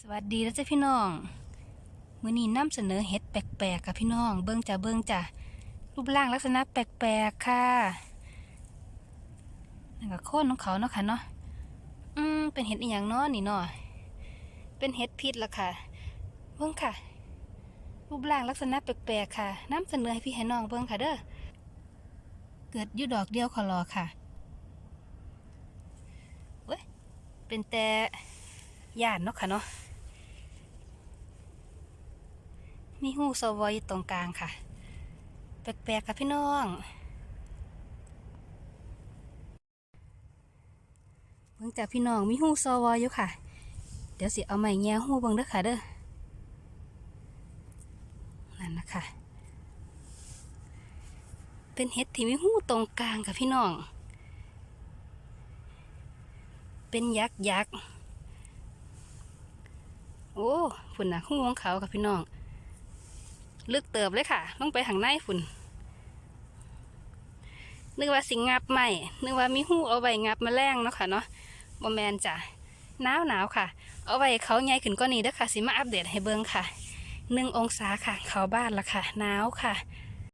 สวัสดีแล้วจ้ะพี่น้องมื้อนี้นำเสนอเห็ดแปลกๆค่ะพี่น้อง เบิ่งจ้ะเบิ่งจ้ะรูปร่างลักษณะแปลกๆค่ะนั่นก็โค่นของเขาเนาะค่ะเนาะอืมเป็นเห็ดอีหยังเนาะนี่เนาะเป็นเห็ดพิษละค่ะเบิ่งค่ะ รูปร่างลักษณะแปลกๆค่ะนำเสนอให้พี่ให้น้องเบิ่งค่ะเด้อเกิดอยู่ดอกเดียวขอรอค่ะเว้ยเป็นแต่ย่านเนาะค่ะเนาะ มีหูสวอยตรงกลางค่ะ แปลกๆค่ะพี่น้อง เบิ่งจากพี่น้องมีหูสวอยอยู่ค่ะ เดี๋ยวสิเอาไม้แง่หูเบิ่งเด้อค่ะเด้อ นั่นนะคะเป็นเห็ดที่มีหูตรงกลางค่ะพี่น้อง เป็นยักษ์ยักษ์ โอ้ฝุ่นนะหูของเขาค่ะพี่น้อง ลึกเติบเลยค่ะ ลงไปข้างในฝุ่นนึกว่าสิงงับใหม่นึกว่ามีหูเอาไว้งับมาแรงเนาะค่ะเนาะบอแมนจ้ะหนาวหนาวค่ะ เอาไว้เขาใหญ่ขึ้นก็นี้เด้อค่ะสิมาอัปเดตให้เบิ่งค่ะหนึ่งองศาค่ะ เขาบ้านละค่ะหนาวค่ะ